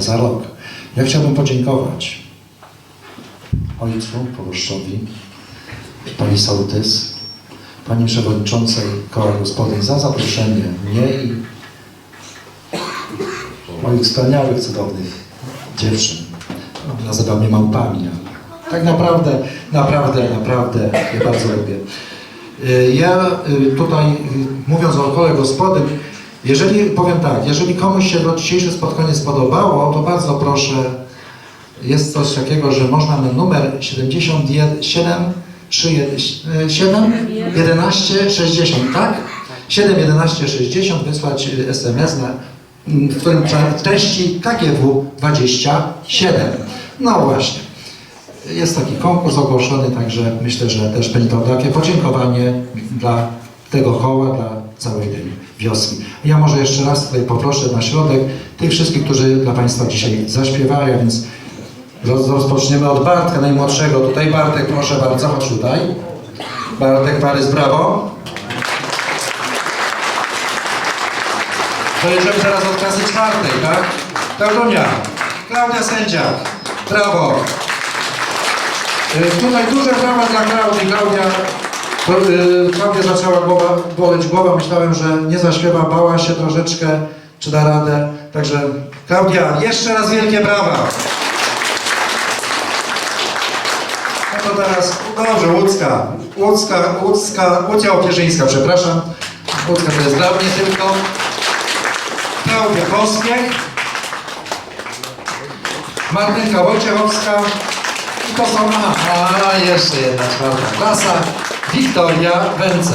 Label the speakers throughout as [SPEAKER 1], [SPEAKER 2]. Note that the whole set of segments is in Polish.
[SPEAKER 1] za rok. Ja chciałbym podziękować ojcu proboszczowi, pani sołtys, pani przewodniczącej koła gospodyń za zaproszenie mnie i moich wspaniałych, cudownych dziewczyn. Nazywa mnie małpami, ale tak naprawdę, naprawdę, naprawdę je bardzo lubię. Y, ja y, tutaj, y, mówiąc o kole gospodyń, jeżeli, powiem tak, jeżeli komuś się to dzisiejsze spotkanie spodobało, to bardzo proszę, jest coś takiego, że można na numer 77 7 11 60, tak? 7 11 60 wysłać e, SMS, na, mm, w którym treści KGW27. No właśnie. Jest taki konkurs ogłoszony, także myślę, że też będzie to takie podziękowanie dla tego koła, dla całej Dyni wioski. Ja może jeszcze raz tutaj poproszę na środek tych wszystkich, którzy dla Państwa dzisiaj zaśpiewają, więc roz- rozpoczniemy od Bartka, najmłodszego. Tutaj Bartek, proszę bardzo, chodź tutaj. Bartek Parys, brawo. Dojeżdżamy teraz od klasy czwartej, tak? Klaudia, Klaudia Sędziak, brawo. Y, Tutaj duże brawa dla Klaudii. Klaudia, Klaudia zaczęła głowa, boleć głowa. Myślałem, że nie zaśpiewa, bała się troszeczkę, czy da radę. Także Klaudia, jeszcze raz wielkie brawa. No to teraz, dobrze, Łódzka. Łódzka, Łódzka, Łucja Opierzyńska, przepraszam. Łódzka to jest dla mnie tylko. Klaudia Pospiech. Martynka Wojciechowska. I to są, aha, jeszcze jedna czwarta klasa. Wiktoria Węce.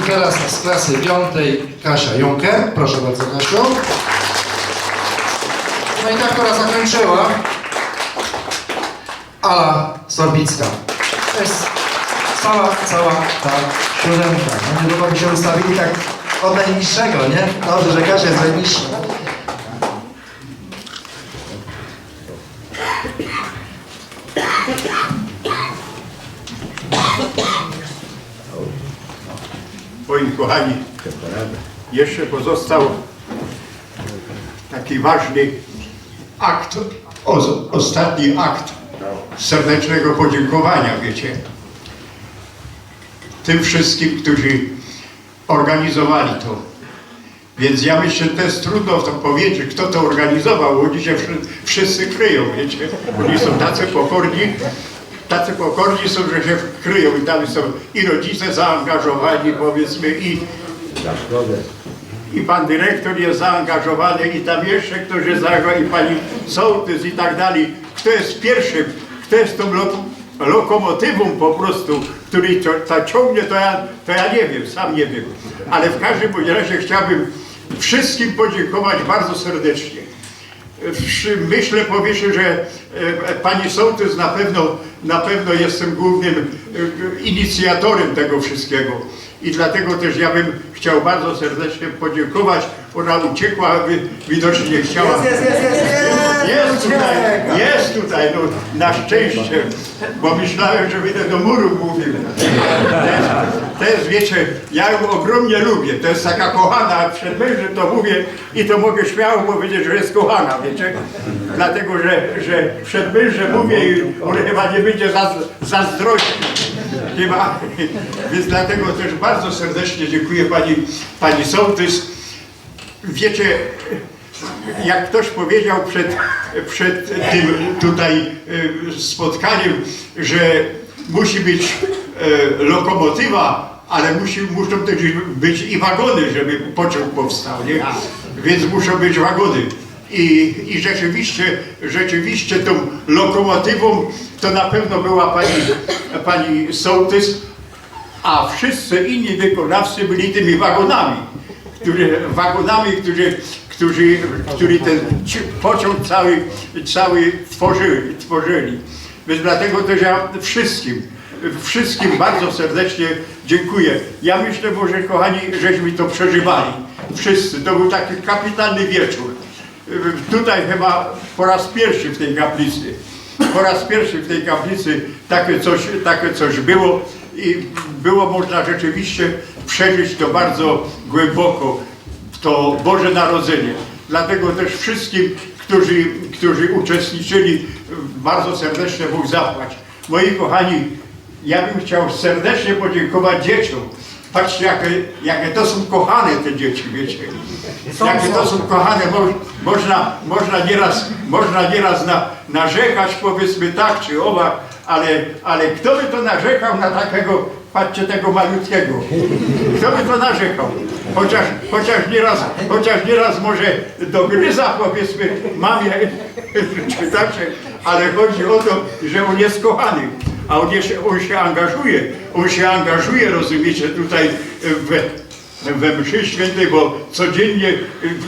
[SPEAKER 1] I teraz z klasy piątej Kasia Junker. Proszę bardzo Kasiu. No i tak pora zakończyła. Ala Sorbicka. To jest cała, cała ta siódemka. No niedługo by się ustawili tak od najniższego, nie? Dobrze, że Kasia jest najniższa.
[SPEAKER 2] Moi kochani, jeszcze pozostał taki ważny akt, o, ostatni akt serdecznego podziękowania, wiecie, tym wszystkim, którzy organizowali to. Więc ja myślę, to jest trudno to powiedzieć, kto to organizował, bo oni się wszy- wszyscy kryją, wiecie. Oni są tacy pokorni, tacy pokorni są, że się kryją i tam są i rodzice zaangażowani, powiedzmy, i, i pan dyrektor jest zaangażowany, i tam jeszcze ktoś jest zaangażowany, i pani sołtys i tak dalej. Kto jest pierwszym, kto jest tą lo lokomotywą po prostu, który to ciągnie, to ja, to ja nie wiem, sam nie wiem. Ale w każdym razie chciałbym wszystkim podziękować bardzo serdecznie. Myślę, powiecie, że e, pani sołtys na pewno, na pewno jestem głównym e, inicjatorem tego wszystkiego. I dlatego też ja bym chciał bardzo serdecznie podziękować. Ona uciekła, wi- widocznie nie chciała. Jest, jest, jest, jest tutaj, jest tutaj, no na szczęście, bo myślałem, że będę do muru mówił. To jest, wiecie, ja ją ogromnie lubię, to jest taka kochana, przed mężem to mówię i to mogę śmiało powiedzieć, że jest kochana, wiecie, dlatego, że, że przed mężem mówię i on chyba nie będzie zaz, zazdrościł, chyba, więc dlatego też bardzo serdecznie dziękuję pani, pani sołtys. Wiecie, jak ktoś powiedział przed, przed tym tutaj e, spotkaniem, że musi być e, lokomotywa, ale musi, muszą też być i wagony, żeby pociąg powstał, nie? Więc muszą być wagony. I, I rzeczywiście, rzeczywiście tą lokomotywą to na pewno była pani, pani sołtys, a wszyscy inni wykonawcy byli tymi wagonami, którzy, wagonami, którzy, którzy, którzy ten ci- pociąg cały, cały tworzyli, tworzyli. Więc dlatego też ja wszystkim, wszystkim bardzo serdecznie dziękuję. Ja myślę, że kochani, żeśmy to przeżywali. Wszyscy. To był taki kapitalny wieczór. Tutaj chyba po raz pierwszy w tej kaplicy. Po raz pierwszy w tej kaplicy takie coś, takie coś było i było można rzeczywiście przeżyć to bardzo głęboko, to Boże Narodzenie. Dlatego też wszystkim, którzy, którzy uczestniczyli, bardzo serdecznie Bóg zapłać. Moi kochani, ja bym chciał serdecznie podziękować dzieciom. Patrzcie, jakie, jakie to są kochane te dzieci, wiecie. Jakie to są kochane, Mo, można, można nieraz, można nieraz na, narzekać, powiedzmy tak czy owak, ale, ale kto by to narzekał na takiego, patrzcie, tego malutkiego. Kto by to narzekał? chociaż, chociaż nieraz, chociaż nieraz może do gryza powiedzmy mamie czy się, ale chodzi o to, że on jest kochany. A on, jest, on się angażuje, on się angażuje, rozumiecie, tutaj w, we mszy świętej, bo codziennie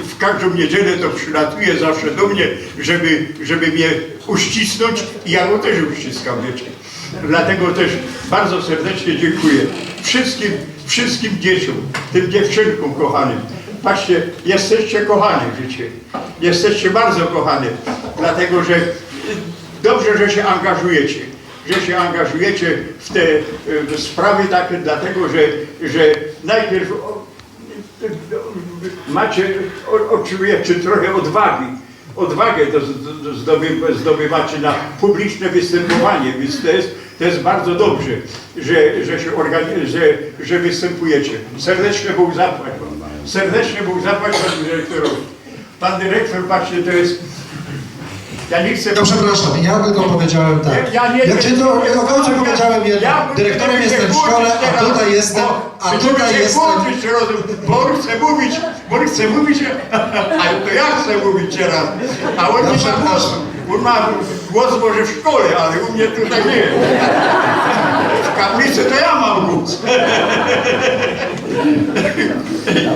[SPEAKER 2] w każdą niedzielę to przylatuje zawsze do mnie, żeby, żeby mnie uścisnąć i ja go też uściskam, wiecie. Dlatego też bardzo serdecznie dziękuję wszystkim, wszystkim dzieciom, tym dziewczynkom kochanym. Patrzcie, jesteście kochani, wiecie. Jesteście bardzo kochane, dlatego że y, dobrze, że się angażujecie że się angażujecie w te y, sprawy takie, dlatego że, że najpierw y, macie, o- otrzymujecie trochę odwagi. Odwagę zdoby, zdobywacie na publiczne występowanie, więc to jest, to jest bardzo dobrze, że, że się że, że występujecie. Serdecznie Bóg zapłać wam. Serdecznie Bóg zapłać panu dyrektorowi. Pan dyrektor, patrzcie, to jest... Ja nie chcę...
[SPEAKER 1] Ja przepraszam, ja tylko powiedziałem tak.
[SPEAKER 2] Ja nie-
[SPEAKER 1] Ja cię to, ja końcu powiedziałem jedno.
[SPEAKER 2] Ja
[SPEAKER 1] Dyrektorem jestem w szkole, a tutaj jestem, a tutaj jestem.
[SPEAKER 2] rozum, bo on chce mówić, bo on chce mówić, ale to ja chcę mówić teraz. A on
[SPEAKER 1] Ja
[SPEAKER 2] nie ma głosu. On ma głos może w szkole, ale u mnie tutaj nie. Kaplicy to ja mam głos.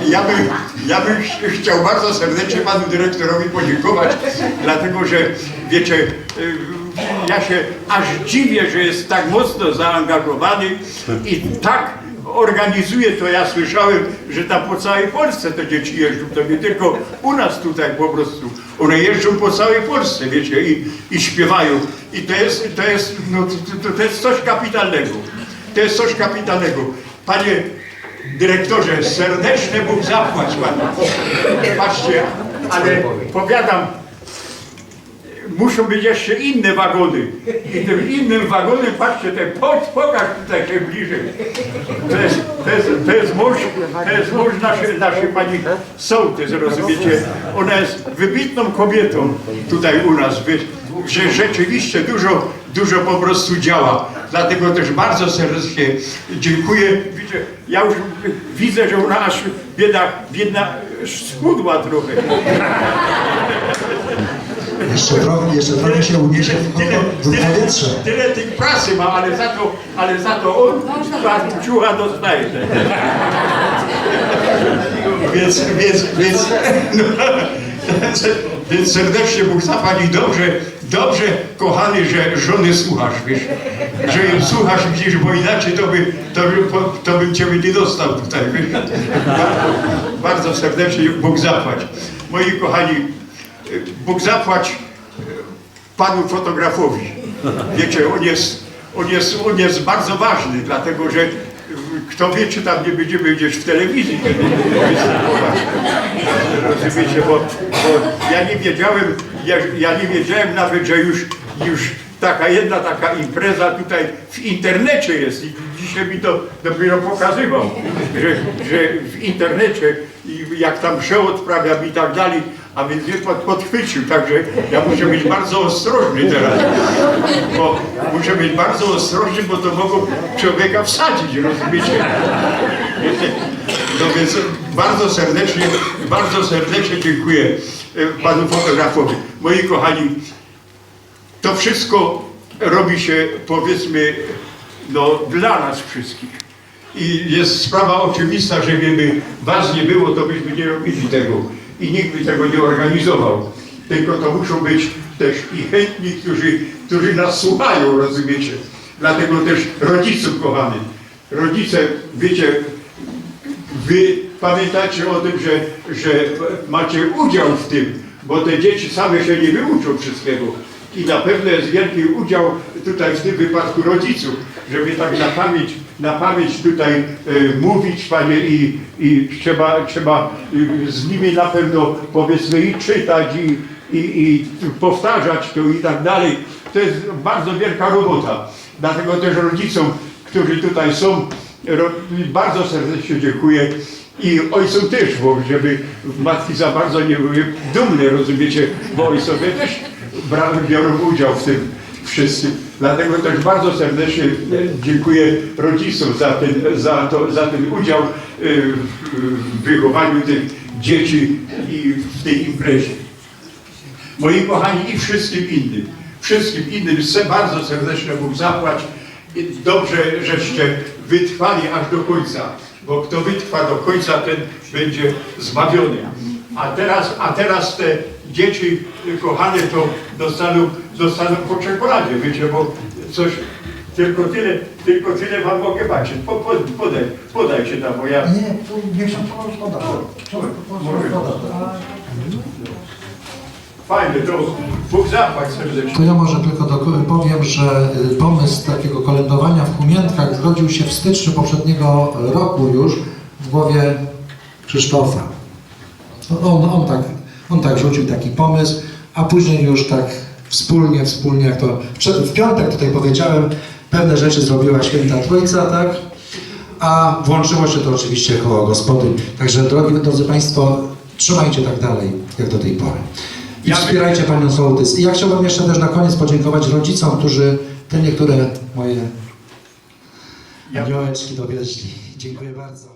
[SPEAKER 2] Ja bym, ja bym ch- chciał bardzo serdecznie panu dyrektorowi podziękować, dlatego że wiecie, y, ja się aż dziwię, że jest tak mocno zaangażowany i tak organizuje to. Ja słyszałem, że tam po całej Polsce te dzieci jeżdżą, to nie tylko u nas tutaj po prostu. One jeżdżą po całej Polsce, wiecie, i, i śpiewają. I to jest, to jest, no, to, to jest coś kapitalnego. To jest coś kapitalnego. Panie dyrektorze, serdeczne Bóg zapłać panu. Patrzcie, ale powiadam, muszą być jeszcze inne wagony. I tym innym wagonem, patrzcie, ten po, pokaż tutaj się bliżej. To jest, to jest, to jest mąż, to jest mąż naszej, naszej pani sołtys, rozumiecie? Ona jest wybitną kobietą tutaj u nas, że rzeczywiście dużo, dużo po prostu działa. Dlatego też bardzo serdecznie dziękuję. Widzę, ja już widzę, że ona aż bieda, biedna schudła trochę.
[SPEAKER 1] Jeszcze trochę, jeszcze trochę się uniesie w, w powietrze.
[SPEAKER 2] Tyle tych prasy ma, ale za to, ale za to on ciucha, dostaje. Więc, więc, więc, no, więc serdecznie Bóg zapali dobrze, dobrze kochany, że żony słuchasz, wiesz, że im słuchasz, widzisz, bo inaczej to, by, to, by, to bym Ciebie nie dostał tutaj, wiesz. Bardzo serdecznie Bóg zapłać. Moi kochani, Bóg zapłać panu fotografowi. Wiecie, on jest, on jest, on jest bardzo ważny, dlatego że y, kto wie, czy tam nie będziemy gdzieś w telewizji występować. Rozumiecie, bo, bo ja nie wiedziałem, ja, ja nie wiedziałem nawet, że już, już taka jedna taka impreza tutaj w internecie jest i dzisiaj mi to dopiero pokazywał, że, że w internecie i jak tam mszę odprawiam i tak dalej, a więc mnie pod, podchwycił, także ja muszę być bardzo ostrożny teraz, bo muszę być bardzo ostrożny, bo to mogą człowieka wsadzić, rozumiecie? No więc bardzo serdecznie, bardzo serdecznie dziękuję panu fotografowi. Moi kochani, to wszystko robi się, powiedzmy, no, dla nas wszystkich. I jest sprawa oczywista, że gdyby was nie było, to byśmy nie robili tego i nikt by tego nie organizował. Tylko to muszą być też i chętni, którzy, którzy nas słuchają, rozumiecie. Dlatego też rodziców kochany. Rodzice, wiecie, Wy pamiętacie o tym, że, że macie udział w tym, bo te dzieci same się nie wyuczą wszystkiego. I na pewno jest wielki udział tutaj w tym wypadku rodziców, żeby tak na pamięć, na pamięć tutaj e, mówić, panie, i, i trzeba, trzeba e, z nimi na pewno powiedzmy i czytać, i, i, i powtarzać to i tak dalej. To jest bardzo wielka robota. Dlatego też rodzicom, którzy tutaj są, bardzo serdecznie dziękuję. I ojcom też, bo żeby matki za bardzo nie były dumne, rozumiecie, bo ojcowie też bra- biorą udział w tym wszyscy. Dlatego też bardzo serdecznie dziękuję rodzicom za ten, za to, za ten udział e, w wychowaniu tych dzieci i w tej imprezie. Moi kochani i wszystkim innym, wszystkim innym bardzo serdecznie Bóg zapłać. Dobrze, żeście wytrwali aż do końca, bo kto wytrwa do końca, ten będzie zbawiony. A teraz, a teraz te dzieci kochane to dostaną, dostaną po czekoladzie, wiecie, bo coś, tylko tyle, tylko tyle wam mogę patrzeć. Po, po, podaj, podajcie tam, bo ja...
[SPEAKER 1] Nie, tu niech się poda.
[SPEAKER 2] Fajne, to Bóg zapłać serdecznie.
[SPEAKER 1] To ja może tylko do, powiem, że y, pomysł takiego kolędowania w Humiętkach zrodził się w styczniu poprzedniego roku już w głowie Krzysztofa. No, On, on, tak, on tak rzucił taki pomysł, a później już tak wspólnie, wspólnie, jak to w piątek tutaj powiedziałem, pewne rzeczy zrobiła Święta Trójca, tak? A włączyło się to oczywiście koło gospody. Także drogi, drodzy Państwo, trzymajcie tak dalej, jak do tej pory. I wspierajcie Panią Sołtys. I ja chciałbym jeszcze też na koniec podziękować rodzicom, którzy te niektóre moje aniołeczki dowieźli. Dziękuję bardzo.